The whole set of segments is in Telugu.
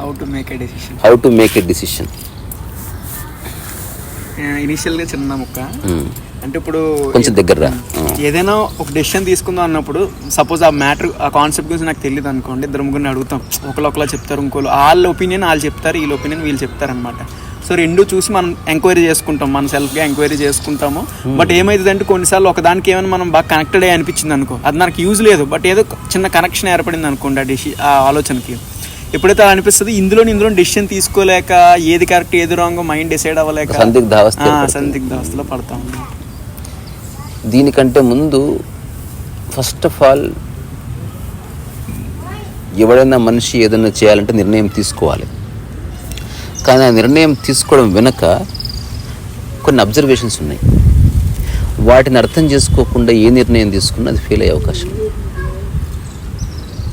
How to make a decision how to make a decision ఇనిషియల్గా చిన్న ముక్క. అంటే ఇప్పుడు కొంచెం దగ్గర రా. ఏదైనా ఒక డెసిషన్ తీసుకుందాం అన్నప్పుడు సపోజ్ ఆ మ్యాటర్ ఆ కాన్సెప్ట్ గురించి నాకు తెలియదు అనుకోండి ఇద్దరు ముగ్గురిని అడుగుతాం. ఒకళ్ళు ఒకలా చెప్తారు ఇంకోళ్ళు వాళ్ళ ఒపీనియన్ వాళ్ళు చెప్తారు వీళ్ళ ఒపీనియన్ వీళ్ళు చెప్తారు అనమాట సో రెండు చూసి మనం ఎంక్వైరీ చేసుకుంటాం మన సెల్ఫ్గా ఎంక్వైరీ చేసుకుంటాము. బట్ ఏమైతుంది అంటే కొన్నిసార్లు ఒకదానికి ఏమైనా మనం బాగా కనెక్టెడ్ అయ్యి అనిపించింది అనుకో అది నాకు యూజ్ లేదు. బట్ ఏదో చిన్న కనెక్షన్ ఏర్పడింది అనుకోండి ఆ డెసి ఆ ఆలోచనకి. ఎప్పుడైతే అలా అనిపిస్తుంది ఇందులో ఇందులో డెసిషన్ తీసుకోలేక ఏది కరెక్ట్ ఏది రాంగ్ మైండ్ డిసైడ్ అవ్వలేక సందిగ్ధావస్థ ఏర్పడుతుంది. సందిగ్ధావస్థలో పడతా ఉన్నాం దీనికంటే ముందు ఫస్ట్ ఆఫ్ ఆల్ ఎవడైనా మనిషి ఏదైనా చేయాలంటే నిర్ణయం తీసుకోవాలి కానీ ఆ నిర్ణయం తీసుకోవడం వెనుక కొన్ని అబ్జర్వేషన్స్ ఉన్నాయి వాటిని అర్థం చేసుకోకుండా ఏ నిర్ణయం తీసుకున్నా అది ఫెయిల్ అయ్యే అవకాశం.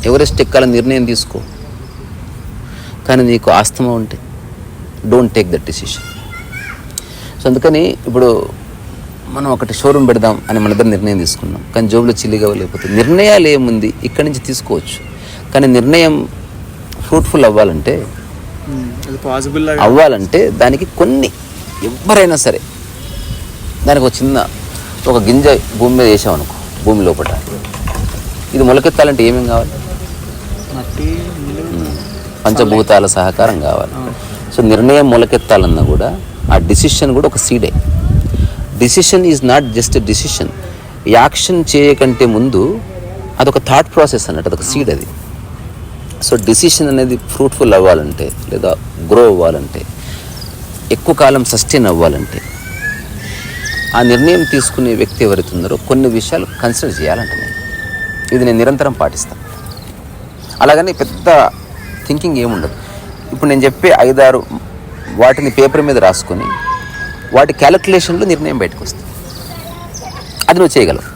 ఎవరెస్ట్ ఎక్కాలని నిర్ణయం తీసుకో కానీ నీకు ఆస్తమా ఉంటే don't take that decision so అందుకని ఇప్పుడు మనం ఒకటి షోరూమ్ పెడదాం అని మన ఇద్దరు నిర్ణయం తీసుకున్నాం. కానీ జోబులో చిల్లిగా లేకపోతే నిర్ణయాలు ఏముంది? ఇక్కడి నుంచి తీసుకోవచ్చు. కానీ నిర్ణయం ఫ్రూట్ఫుల్ అవ్వాలంటే పాసిబుల్ అవ్వాలంటే దానికి కొన్ని ఎవరైనా సరే దానికి ఒక చిన్న ఒక గింజ భూమి మీద వేసామనుకో భూమి లోపల. ఇది మొలకెత్తాలంటే ఏమేం కావాలి? మట్టి. పంచభూతాల సహకారం కావాలి. సో నిర్ణయం మొలకెత్తాలన్నా కూడా ఆ డిసిషన్ కూడా ఒక సీడే. Decision is not just decision action చేయకంటే ముందు అదొక థాట్ ప్రాసెస్ అన్నట్టు అదొక సీడ్ అది. సో డిసిషన్ అనేది ఫ్రూట్ఫుల్ అవ్వాలంటే లేదా గ్రో అవ్వాలంటే ఎక్కువ కాలం సస్టైన్ అవ్వాలంటే ఆ నిర్ణయం తీసుకునే వ్యక్తి ఎవరైతే ఉన్నారో కొన్ని విషయాలు కన్సిడర్ చేయాలంట నేను. ఇది నేను నిరంతరం పాటిస్తాను. అలాగని పెద్ద థింకింగ్ ఏముండదు. ఇప్పుడు నేను చెప్పే ఐదారు వాటిని పేపర్ మీద రాసుకొని వాటి క్యాలిక్యులేషన్లో నిర్ణయం బయటకు వస్తుంది. అది నువ్వు చేయగలవు.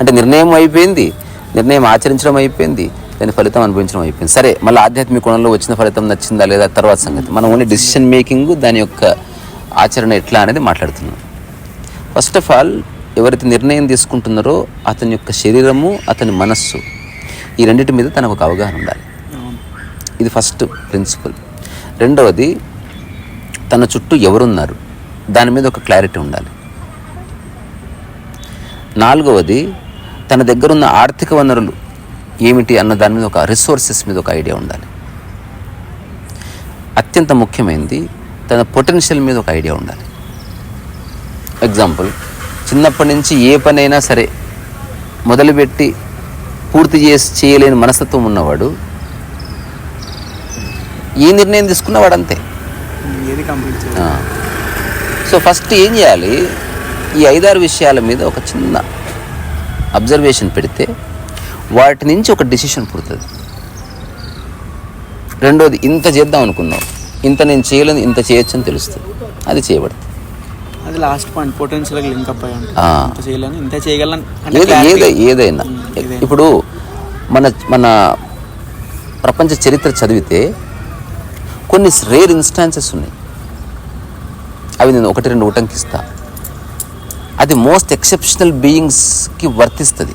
అంటే నిర్ణయం అయిపోయింది నిర్ణయం ఆచరించడం అయిపోయింది దాని ఫలితం అనుభవించడం అయిపోయింది. సరే మళ్ళీ ఆధ్యాత్మిక కోణంలో వచ్చిన ఫలితం నచ్చిందా లేదా తర్వాత సంగతి. మనం ఓన్లీ డిసిషన్ మేకింగ్ దాని యొక్క ఆచరణ ఎట్లా అనేది మాట్లాడుతున్నాం. ఫస్ట్ ఆఫ్ ఆల్ ఎవరైతే నిర్ణయం తీసుకుంటున్నారో అతని యొక్క శరీరము అతని మనస్సు ఈ రెండింటి మీద తనకు ఒక అవగాహన ఉండాలి. ఇది ఫస్ట్ ప్రిన్సిపల్. రెండవది తన చుట్టూ ఎవరున్నారు? దాని మీద ఒక క్లారిటీ ఉండాలి. నాలుగవది తన దగ్గర ఉన్న ఆర్థిక వనరులు ఏమిటి అన్న దాని మీద ఒక రిసోర్సెస్ మీద ఒక ఐడియా ఉండాలి. అత్యంత ముఖ్యమైనది తన పొటెన్షియల్ మీద ఒక ఐడియా ఉండాలి. ఎగ్జాంపుల్ చిన్నప్పటి నుంచి ఏ పనైనా సరే మొదలుపెట్టి పూర్తి చేసి చేయలేని మనస్తత్వం ఉన్నవాడు ఏ నిర్ణయం తీసుకున్నా వాడు అంతే. సో ఫస్ట్ ఏం చేయాలి? ఈ ఐదారు విషయాల మీద ఒక చిన్న అబ్జర్వేషన్ పెడితే వాటి నుంచి ఒక డిసిషన్ పుడుతుంది. రెండోది ఇంత చేద్దాం అనుకున్నాం. ఇంత నేను చేయలేను ఇంత చేయొచ్చు అని తెలుస్తుంది. అది చేయబడుతుంది అది last point potential link up. ఇంత చేయలేను ఇంత చేయగలను ఏది ఏదైనా. ఇప్పుడు మన మన ప్రపంచ చరిత్ర చదివితే కొన్ని రేర్ ఇన్స్టాన్సెస్ ఉన్నాయి. అవి నేను ఒకటి రెండు ఉటంకిస్తా. అది మోస్ట్ ఎక్సెప్షనల్ బీయింగ్స్కి వర్తిస్తుంది.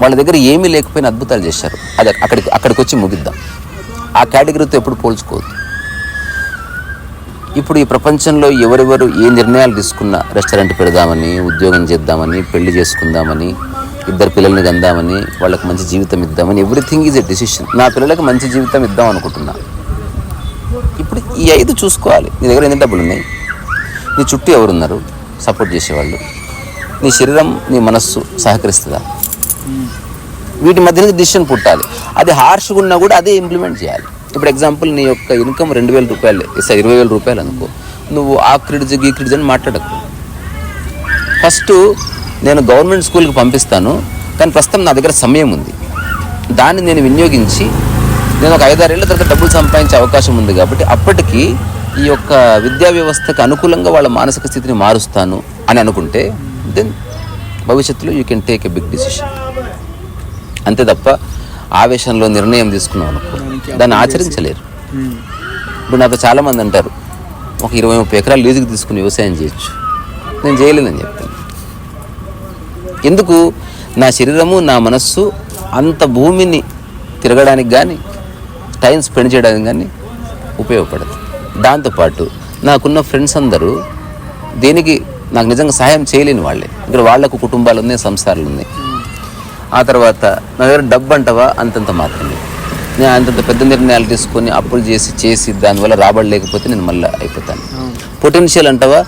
వాళ్ళ దగ్గర ఏమీ లేకపోయినా అద్భుతాలు చేశారు. అది అక్కడికి అక్కడికి వచ్చి ముగిద్దాం. ఆ కేటగిరీతో ఎప్పుడు పోల్చుకోవద్దు. ఇప్పుడు ఈ ప్రపంచంలో ఎవరెవరు ఏ నిర్ణయాలు తీసుకున్నా రెస్టారెంట్ పెడదామని ఉద్యోగం చేద్దామని పెళ్ళి చేసుకుందామని ఇద్దరు పిల్లల్ని కందామని వాళ్ళకి మంచి జీవితం ఇద్దామని ఎవ్రీథింగ్ ఈజ్ ఎ డిసిషన్. నా పిల్లలకి మంచి జీవితం ఇద్దాం అనుకుంటున్నా. ఈ ఐదు చూసుకోవాలి. నీ దగ్గర ఎన్ని డబ్బులు ఉన్నాయి? నీ చుట్టూ ఎవరున్నారు? సపోర్ట్ చేసేవాళ్ళు. నీ శరీరం నీ మనస్సు సహకరిస్తుందా? వీటి మధ్య నుంచి డిసిషన్ పుట్టాలి. అది హార్ష్గా ఉన్నా కూడా అదే ఇంప్లిమెంట్ చేయాలి. ఇప్పుడు ఎగ్జాంపుల్ నీ యొక్క ఇన్కమ్ రెండు వేల రూపాయలు. సార్ ఇరవై వేల రూపాయలు అనుకో. నువ్వు ఆ క్రిడ్జ్ ఈ క్రిడ్జ్ అని మాట్లాడకు. ఫస్ట్ నేను గవర్నమెంట్ స్కూల్కి పంపిస్తాను. కానీ ప్రస్తుతం నా దగ్గర సమయం ఉంది. దాన్ని నేను వినియోగించి నేను ఒక ఐదారేళ్ళ తర్వాత డబ్బులు సంపాదించే అవకాశం ఉంది కాబట్టి అప్పటికి ఈ యొక్క విద్యా వ్యవస్థకు అనుకూలంగా వాళ్ళ మానసిక స్థితిని మారుస్తాను అని అనుకుంటే దెన్ భవిష్యత్తులో you can take a big decision అంతే తప్ప ఆవేశంలో నిర్ణయం తీసుకున్నాం అనుకో దాన్ని ఆచరించలేరు. ఇప్పుడు నాతో చాలామంది అంటారు ఒక ఇరవై ముప్పై ఎకరాలు లీజుకి తీసుకుని వ్యవసాయం చేయొచ్చు. నేను చేయలేదని చెప్తాను. ఎందుకు? నా శరీరము నా మనస్సు అంత భూమిని తిరగడానికి కానీ టైం స్పెండ్ చేయడానికి కానీ ఉపయోగపడదు. దాంతోపాటు నాకున్న ఫ్రెండ్స్ అందరూ దేనికి నాకు నిజంగా సహాయం చేయలేని వాళ్ళే. ఇక్కడ వాళ్ళకు కుటుంబాలు ఉన్నాయి సంసారాలు ఉన్నాయి. ఆ తర్వాత నా దగ్గర డబ్బు అంటవా? అంతంత మాత్రమే. నేను అంతంత పెద్ద నిర్ణయాలు తీసుకొని అప్పులు చేసి చేసి దానివల్ల రాబడి లేకపోతే నేను మళ్ళీ అయిపోతాను. పొటెన్షియల్ అంటవా?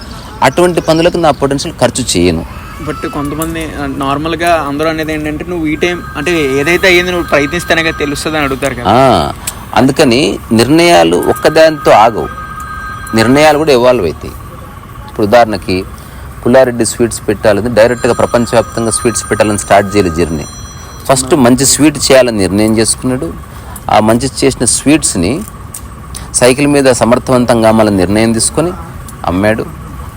అటువంటి పనులకు నా పొటెన్షియల్ ఖర్చు చేయను. బట్ కొంతమంది నార్మల్గా అందరూ అనేది ఏంటంటే నువ్వు ఈ టైం అంటే ఏదైతే అయ్యింది నువ్వు ప్రయత్నిస్తేనే తెలుస్తుంది అని అడుగుతారు కదా. అందుకని నిర్ణయాలు ఒక్కదానితో ఆగవు. నిర్ణయాలు కూడా ఇవాల్వ్ అవుతాయి ఇప్పుడు ఉదాహరణకి పుల్లారెడ్డి స్వీట్స్ పెట్టాలని డైరెక్ట్గా ప్రపంచవ్యాప్తంగా స్వీట్స్ పెట్టాలని స్టార్ట్ చేయలేదు జర్నీ. ఫస్ట్ మంచి స్వీట్ చేయాలని నిర్ణయం చేసుకున్నాడు. ఆ మంచి చేసిన స్వీట్స్ని సైకిల్ మీద సమర్థవంతంగా మన నిర్ణయం తీసుకొని అమ్మాడు.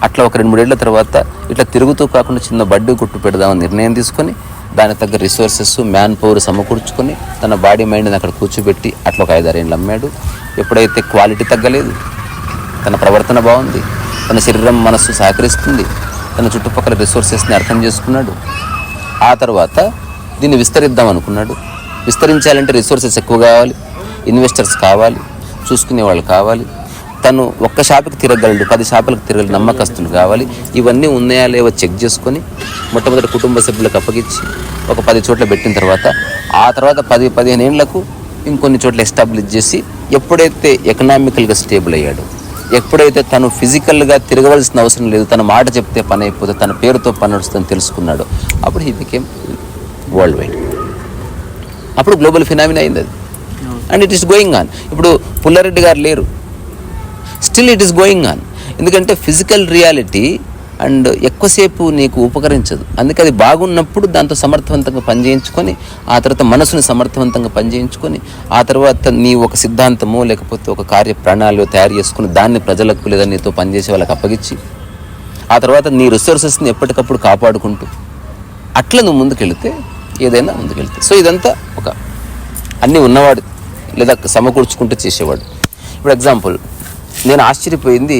అట్లా ఒక రెండు మూడేళ్ళ తర్వాత ఇట్లా తిరుగుతూ కాకుండా చిన్న బడ్డీ కొట్టు పెడదామని నిర్ణయం తీసుకొని దానికి తగ్గ రిసోర్సెస్ మ్యాన్ పవర్ సమకూర్చుకొని తన బాడీ మైండ్ని అక్కడ కూర్చోబెట్టి అట్లా ఒక ఐదారేళ్ళు అమ్మాడు. ఎప్పుడైతే క్వాలిటీ తగ్గలేదు తన ప్రవర్తన బాగుంది తన శరీరం మనస్సు సహకరిస్తుంది తన చుట్టుపక్కల రిసోర్సెస్ని అర్థం చేసుకున్నాడు. ఆ తర్వాత దీన్ని విస్తరిద్దాం అనుకున్నాడు. విస్తరించాలంటే రిసోర్సెస్ ఎక్కువ కావాలి ఇన్వెస్టర్స్ కావాలి చూసుకునే వాళ్ళు కావాలి. తను ఒక్క షాపుకి తిరగలడు పది షాపులకు తిరగలడు నమ్మకస్తులు కావాలి. ఇవన్నీ ఉన్నాయా లేవో చెక్ చేసుకొని మొట్టమొదటి కుటుంబ సభ్యులకు అప్పగించి ఒక పది చోట్ల పెట్టిన తర్వాత ఆ తర్వాత పది పదిహేను ఏళ్ళకు ఇంకొన్ని చోట్ల ఎస్టాబ్లిష్ చేసి ఎప్పుడైతే ఎకనామికల్గా స్టేబుల్ అయ్యాడు ఎప్పుడైతే తను ఫిజికల్గా తిరగవలసిన అవసరం లేదు తన మాట చెప్తే పని అయిపోతే తన పేరుతో పని నడుస్తుందని తెలుసుకున్నాడు అప్పుడు హీ బికేమ్ వరల్డ్ వైడ్ అప్పుడు గ్లోబల్ ఫినామినా అయింది అది. And it is going on ఇప్పుడు పుల్లారెడ్డి గారు లేరు. Still it is going on ఎందుకంటే ఫిజికల్ రియాలిటీ అండ్ ఎక్కువసేపు నీకు ఉపకరించదు. అందుకే అది బాగున్నప్పుడు దాంతో సమర్థవంతంగా పనిచేయించుకొని ఆ తర్వాత మనసుని సమర్థవంతంగా పనిచేయించుకొని ఆ తర్వాత నీ ఒక సిద్ధాంతమో లేకపోతే ఒక కార్య ప్రణాళిక తయారు చేసుకుని దాన్ని ప్రజలకు లేదా నీతో పనిచేసే వాళ్ళకి అప్పగించి ఆ తర్వాత నీ రిసోర్సెస్ని ఎప్పటికప్పుడు కాపాడుకుంటూ అట్లా నువ్వు ముందుకెళ్తే ఏదైనా ముందుకెళ్తే. సో ఇదంతా ఒక అన్నీ ఉన్నవాడు లేదా సమకూర్చుకుంటూ చేసేవాడు. ఇప్పుడు ఎగ్జాంపుల్ నేను ఆశ్చర్యపోయింది.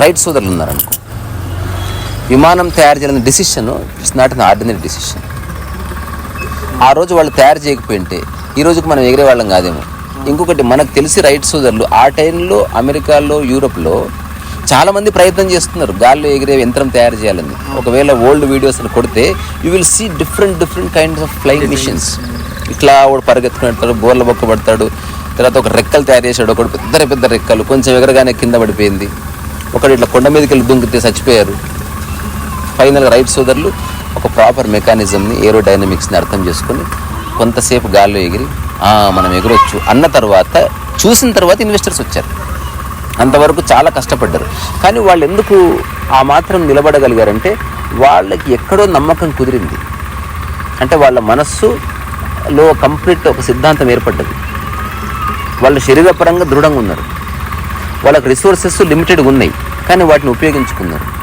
రైట్ సోదరులు ఉన్నారనుకో. విమానం తయారు చేయాలన్న decision it's not an ordinary decision ఆ రోజు వాళ్ళు తయారు చేయకపోయింటే ఈ రోజుకి మనం ఎగిరే వాళ్ళం కాదేమో. ఇంకొకటి మనకు తెలిసి రైట్ సోదరులు ఆ టైంలో అమెరికాలో యూరోప్లో చాలా మంది ప్రయత్నం చేస్తున్నారు గాల్లో ఎగిరే యంత్రం తయారు చేయాలని. ఒకవేళ ఓల్డ్ వీడియోస్ కొడితే you will see different different kinds of flying machines ఇట్లా వాడు పరిగెత్తుకుంటాడు బోర్ల బొక్క పడతాడు తర్వాత ఒక రెక్కలు తయారు చేశాడు. ఒకడు పెద్ద పెద్ద రెక్కలు. కొంచెం ఎగరగానే కింద పడిపోయింది. ఒకడు ఇట్లా కొండ మీదకి వెళ్ళి దుంకితే చచ్చిపోయారు. ఫైనల్గా రైట్ సోదరులు ఒక ప్రాపర్ మెకానిజంని ఏరోడైనమిక్స్ని అర్థం చేసుకొని కొంతసేపు గాల్లో ఎగిరి మనం ఎగరొచ్చు అన్న తర్వాత చూసిన తర్వాత ఇన్వెస్టర్స్ వచ్చారు. అంతవరకు చాలా కష్టపడ్డారు. కానీ వాళ్ళు ఎందుకు ఆ మాత్రం నిలబడగలిగారంటే వాళ్ళకి ఎక్కడో నమ్మకం కుదిరింది. అంటే వాళ్ళ మనస్సులో కంప్లీట్ ఒక సిద్ధాంతం ఏర్పడ్డది. వాళ్ళు శరీరపరంగా దృఢంగా ఉన్నారు. వాళ్ళకి రిసోర్సెస్ లిమిటెడ్గా ఉన్నాయి. కానీ వాటిని ఉపయోగించుకున్నారు.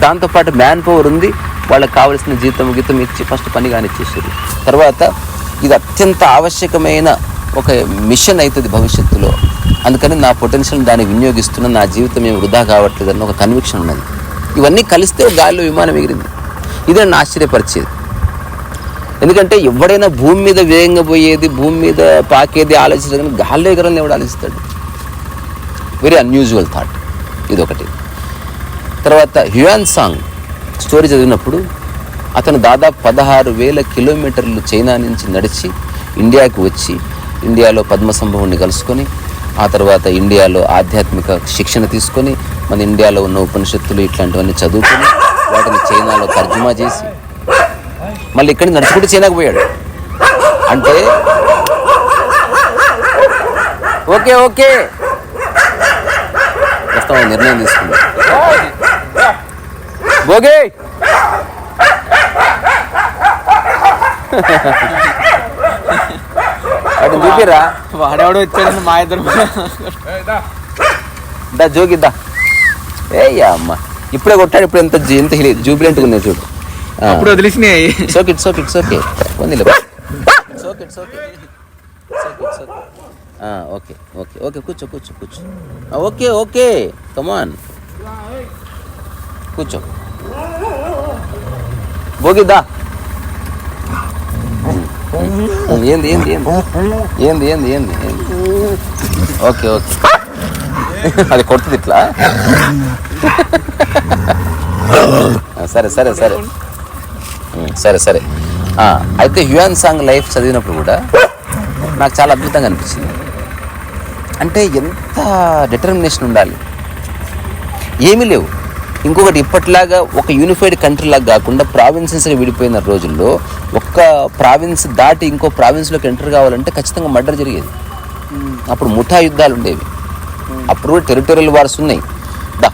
దాంతోపాటు మ్యాన్ పవర్ ఉంది. వాళ్ళకి కావలసిన జీతం గీతం ఇచ్చి ఫస్ట్ పని కానిచ్చేసారు. తర్వాత ఇది అత్యంత ఆవశ్యకమైన ఒక మిషన్ అవుతుంది భవిష్యత్తులో. అందుకని నా పొటెన్షియల్ దాన్ని వినియోగిస్తున్న నా జీవితం ఏమి వృధా కావట్లేదు ఒక కన్విక్షన్ ఉన్నది. ఇవన్నీ కలిస్తే గాలిలో విమానం ఎగిరింది. ఇదే నన్ను ఆశ్చర్యపరిచేది. ఎందుకంటే ఎవడైనా భూమి మీద వేగంగా పోయేది భూమి మీద పాకేది ఆలోచించదు కానీ గాల్లో ఎగరాలని ఎవడు ఆలోచిస్తాడు? వెరీ అన్యూజువల్ థాట్ ఇదొకటి. తర్వాత హ్యుయాన్ సాంగ్ స్టోరీ చదివినప్పుడు అతను దాదాపు పదహారు వేల కిలోమీటర్లు చైనా నుంచి నడిచి ఇండియాకి వచ్చి ఇండియాలో పద్మసంభవుని కలుసుకొని ఆ తర్వాత ఇండియాలో ఆధ్యాత్మిక శిక్షణ తీసుకొని మన ఇండియాలో ఉన్న ఉపనిషత్తులు ఇట్లాంటివన్నీ చదువుకొని వాటిని చైనాలో తర్జుమా చేసి మళ్ళీ ఇక్కడి నుంచి నడుచుకుంటూ చైనాకు పోయాడు. అంటే ఓకే ఓకే. వస్తామని నిర్ణయం తీసుకుంది భోగే! అటు చూపిరా. వాడేవాడు వచ్చాడని మా ఇద్దరు. దా జోగిద్దా ఏ అమ్మ. ఇప్పుడే కొట్టాడు ఇప్పుడు ఎంత ఎంత జూబిలెంట్గా ఉన్నాయి చూడు. అప్పుడు వదిలేసినాయి. సోక్ it's okay it's okay పొందిలే it's okay okay okay okay కూర్చో కూర్చో కూర్చో. ఓకే ఓకే కమాన్ కూర్చో. భోగిద్దా ఏంది ఏంది ఏంది ఏంది? ఏంది ఏంది ఏంది ఓకే ఓకే అది కొడుతుంది ఇట్లా? సరే సరే సరే. సరే సరే. అయితే హ్యూయాన్ సాంగ్ లైఫ్ చదివినప్పుడు కూడా నాకు చాలా అద్భుతంగా అనిపించింది. అంటే ఎంత డిటర్మినేషన్ ఉండాలి? ఏమీ లేవు. ఇంకొకటి ఇప్పటిలాగా ఒక యూనిఫైడ్ కంట్రీలాగా కాకుండా ప్రావిన్సెస్గా విడిపోయిన రోజుల్లో ఒక్క ప్రావిన్స్ దాటి ఇంకో ప్రావిన్స్లోకి ఎంటర్ కావాలంటే ఖచ్చితంగా మర్డర్ జరిగేది. అప్పుడు ముఠా యుద్ధాలు ఉండేవి. అప్పుడు కూడా టెరిటోరియల్ వార్స్ ఉన్నాయి. దా.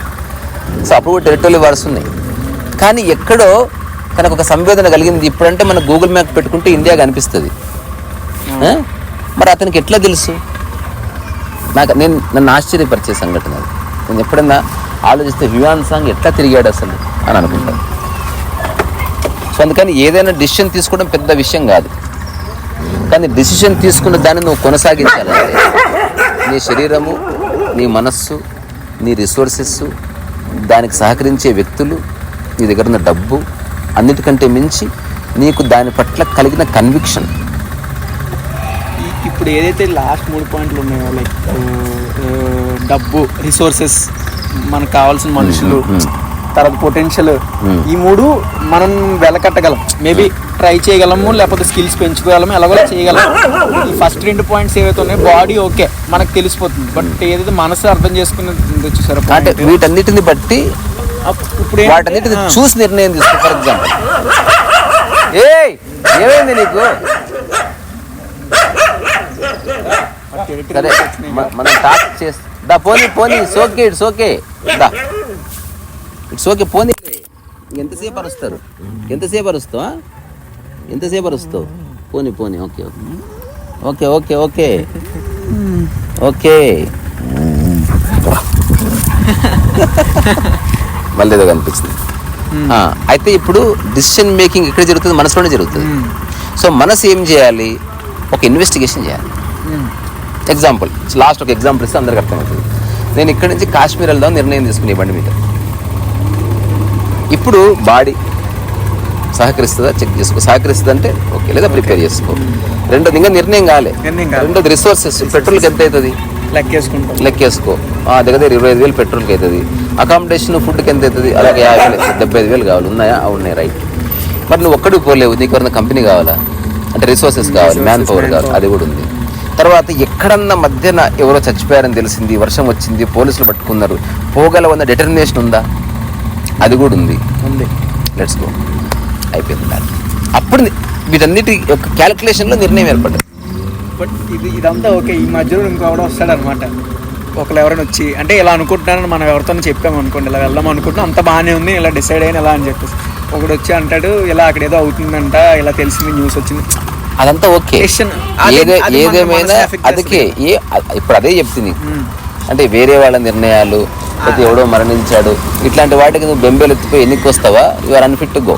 సో అప్పుడు కూడా టెరిటోరియల్ వార్స్ ఉన్నాయి. కానీ ఎక్కడో తనకు ఒక సంవేదన కలిగింది. ఇప్పుడంటే మన గూగుల్ మ్యాప్ పెట్టుకుంటే ఇండియా కనిపిస్తుంది? మరి అతనికి ఎట్లా తెలుసు? నాకు నేను నన్ను ఆశ్చర్యపరిచే సంఘటన అది. నేను ఎప్పుడన్నా ఆలోచిస్తే హ్యూయాన్ సాంగ్ ఎట్లా తిరిగాడు అసలు అని అనుకుంటాను సో అందుకని ఏదైనా డిసిషన్ తీసుకోవడం పెద్ద విషయం కాదు. కానీ డిసిషన్ తీసుకున్న దాన్ని నువ్వు కొనసాగించాలంటే నీ శరీరము నీ మనస్సు నీ రిసోర్సెస్ దానికి సహకరించే వ్యక్తులు నీ దగ్గర ఉన్న డబ్బు అన్నిటికంటే మించి నీకు దాని పట్ల కలిగిన కన్విక్షన్ ఇప్పుడు ఏదైతే లాస్ట్ మూడు పాయింట్లు ఉన్నాయో లైక్ డబ్బు రిసోర్సెస్ మనకు కావాల్సిన మనుషులు తర్వాత పొటెన్షియల్ ఈ మూడు మనం వెలకట్టగలం. మేబీ ట్రై చేయగలము లేకపోతే స్కిల్స్ పెంచుకోగలము ఎలాగో చేయగలం ఈ ఫస్ట్ రెండు పాయింట్స్ ఏవైతే ఉన్నాయో బాడీ ఓకే మనకు తెలిసిపోతుంది. బట్ ఏదైతే మనసు అర్థం చేసుకుని చూసారు అంటే వీటన్నిటిని బట్టి ఇప్పుడు వాటన్నిటిని చూసి నిర్ణయం తీసుకో ఫర్ ఎగ్జాంపుల్. ఏయ్ ఏమైంది నీకు? సరే మనం టాక్ చేస్తా దా పోనీ పోనీ ఇట్స్ ఓకే ఇట్స్ ఓకే దా. ఇట్స్ ఓకే పోనీ. ఎంతసేపు అరుస్తారు? ఎంతసేపు అరుస్తావా? ఎంతసేపు అరుస్తావు? పోనీ పోనీ okay okay. Okay okay okay. మళ్ళీ ఏదో కనిపిస్తుంది. ఆ, అయితే ఇప్పుడు డిసిషన్ మేకింగ్ ఎక్కడ జరుగుతుంది? మనసులోనే జరుగుతుంది. సో మనసు ఏం చేయాలి? ఒక ఇన్వెస్టిగేషన్ చేయాలి. ఎగ్జాంపుల్ లాస్ట్ ఒక ఎగ్జాంపుల్ ఇస్తే అందరికి అర్థమవుతుంది. నేను ఇక్కడి నుంచి కాశ్మీర్ వెళ్దాం నిర్ణయం తీసుకునే బండి మీద. ఇప్పుడు బాడీ సహకరిస్తుందా? చెక్ చేసుకో. సహకరిస్తుంది అంటే ఓకే లేదా ప్రిపేర్ చేసుకో. రెండోది ఇంకా నిర్ణయం కాలే. రెండోది రిసోర్సెస్. పెట్రోల్కి ఎంత అవుతుంది? లెక్కేసుకుంటాం. లెక్కేసుకో. ఆ, దగ్గర దగ్గర ఇరవై ఐదు వేలు పెట్రోల్కి అవుతుంది. అకామిడేషన్ ఫుడ్కి ఎంత అవుతుంది? అలాగే యాభై వేలు. డెబ్బై ఐదు వేలు కావాలి. ఉన్నాయా? ఉన్నాయి రైట్. మరి నువ్వు ఒక్కడికి పోలేవు. నీకు ఎవరైనా కంపెనీ కావాలా? అంటే రిసోర్సెస్ కావాలి. మ్యాన్ పవర్ కావాలి. అది కూడా ఉంది. తర్వాత ఎక్కడన్నా మధ్యన ఎవరో చచ్చిపోయారని తెలిసింది వర్షం వచ్చింది పోలీసులు పట్టుకున్నారు. పోగలవన్న డిటర్మినేషన్ ఉందా? అది కూడా ఉంది. ఉంది. లెట్స్ గో అయిపోయింది మ్యాటర్ అప్పుడు వీటన్నిటి యొక్క క్యాలిక్యులేషన్లో నిర్ణయం ఏర్పడ్డది. బట్ ఇది ఇదంతా ఓకే ఈ మధ్యలో ఇంకొకడు వస్తాడు అనమాట ఒకళ్ళు ఎవరైనా వచ్చి అంటే ఇలా అనుకుంటున్నానని మనం ఎవరితో చెప్పాము అనుకోండి ఇలా వెళ్దాం అనుకుంటున్నాం అంత బాగానే ఉంది ఇలా డిసైడ్ అయిన ఇలా అని చెప్పేసి. ఒకడు వచ్చి అంటాడు ఇలా అక్కడ ఏదో అవుతుందంట ఇలా తెలిసింది న్యూస్ వచ్చింది. అదంతా ఓకే. ఏదేమైనా అదికే ఏ ఇప్పుడు అదే చెప్తుంది. మ్మ్. అంటే వేరే వాళ్ళ నిర్ణయాలు లేకపోతే ఎవడో మరణించాడు ఇట్లాంటి వాటికి నువ్వు బెంబేలు ఎత్తిపోయి ఎన్నికి వస్తావా యూఆర్ అన్ఫిట్ టు గో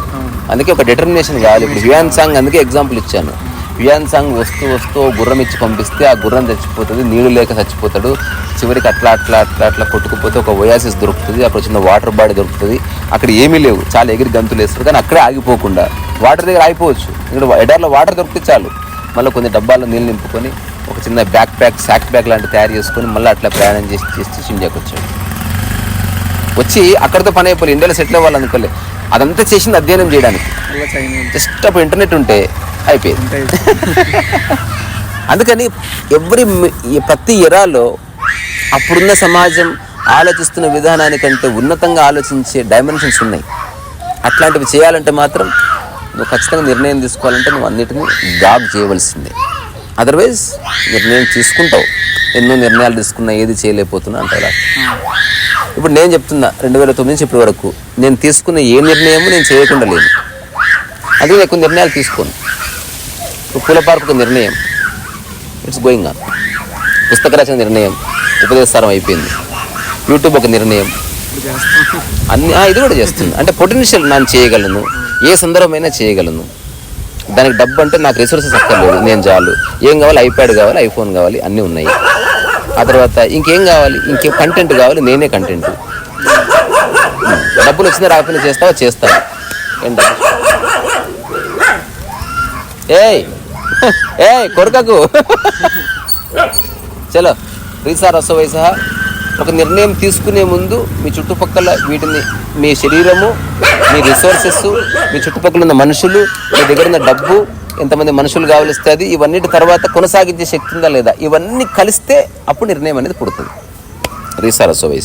అందుకే ఒక డిటర్మినేషన్ కావాలి. ఇప్పుడు హ్యూయాన్ సాంగ్ అందుకే ఎగ్జాంపుల్ ఇచ్చాను. హ్యూయాన్ సాంగ్ వస్తూ వస్తూ గుర్రం ఇచ్చి పంపిస్తే ఆ గుర్రం చచ్చిపోతుంది నీళ్ళు లేక చచ్చిపోతాడు. చివరికి అట్లా అట్లా అట్లా అట్లా కొట్టుకుపోతే ఒక ఒయాసిస్ దొరుకుతుంది అక్కడ చిన్న వాటర్ బాడీ దొరుకుతుంది. అక్కడ ఏమీ లేవు. చాలా ఎగిరి గంతులు వేస్తారు కానీ అక్కడే ఆగిపోకుండా. వాటర్ దగ్గర ఆగిపోవచ్చు. ఇక్కడ ఎడార్లో వాటర్ దొరికితే చాలు. మళ్ళీ కొన్ని డబ్బాల్లో నీళ్ళు నింపుకొని ఒక చిన్న బ్యాక్ ప్యాక్ సాక్ బ్యాగ్ లాంటి తయారు చేసుకొని మళ్ళీ అట్లా ప్రయాణం చేసి చేసి ఇండియాకి వచ్చాడు. వచ్చి అక్కడితో పని అయిపోయి ఇండియాలో సెటిల్ అవ్వాలనుకోలేదు అదంతా చేసింది అధ్యయనం చేయడానికి. జస్ట్ అప్పుడు ఇంటర్నెట్ ఉంటే అయిపోయింది. అందుకని ఎవ్రీ ప్రతి ఎరాలో అప్పుడున్న సమాజం ఆలోచిస్తున్న విధానానికంటే ఉన్నతంగా ఆలోచించే డైమెన్షన్స్ ఉన్నాయి. అట్లాంటివి చేయాలంటే మాత్రం నువ్వు ఖచ్చితంగా నిర్ణయం తీసుకోవాలంటే నువ్వు అన్నిటినీ గాగ్ చేయవలసిందే. అదర్వైజ్ నిర్ణయం తీసుకుంటావు. ఎన్నో నిర్ణయాలు తీసుకున్నా ఏది చేయలేకపోతున్నా అంటే ఇప్పుడు నేను చెప్తున్నా రెండు వేల తొమ్మిది నుంచి ఇప్పటి వరకు నేను తీసుకున్న ఏ నిర్ణయము నేను చేయకుండా లేను అది ఎక్కువ నిర్ణయాలు తీసుకోను. ఇప్పుడు పూల పార్కు నిర్ణయం. ఇట్స్ గోయింగ్ ఆన్ పుస్తక రచన నిర్ణయం ఉపదేశారం అయిపోయింది. యూట్యూబ్ ఒక నిర్ణయం. అన్ని ఆ, ఇది కూడా చేస్తుంది. అంటే పొటెన్షియల్ నేను చేయగలను ఏ సందర్భమైనా చేయగలను. దానికి డబ్బు అంటే నాకు రిసోర్సెస్ అక్కర్లేదు నేను చాలు. ఏం కావాలి? ఐప్యాడ్ కావాలి ఐఫోన్ కావాలి అన్నీ ఉన్నాయి. ఆ తర్వాత ఇంకేం కావాలి? ఇంకేం కంటెంట్ కావాలి? నేనే కంటెంట్ డబ్బులు వచ్చినా రాకపోయినా చేస్తావా? చేస్తాను. ఏయ్! ఏయ్ కొరకకు చలో రీసార్ రసోవై సహా ఒక నిర్ణయం తీసుకునే ముందు మీ చుట్టుపక్కల వీటిని మీ శరీరము మీ రిసోర్సెస్ మీ చుట్టుపక్కల ఉన్న మనుషులు మీ దగ్గర ఉన్న డబ్బు ఎంతమంది మనుషులు కావలిస్తుంది ఇవన్నిటి తర్వాత కొనసాగించే శక్తి ఉందా లేదా? ఇవన్నీ కలిస్తే అప్పుడు నిర్ణయం అనేది పుడుతుంది. రీసా రసోవై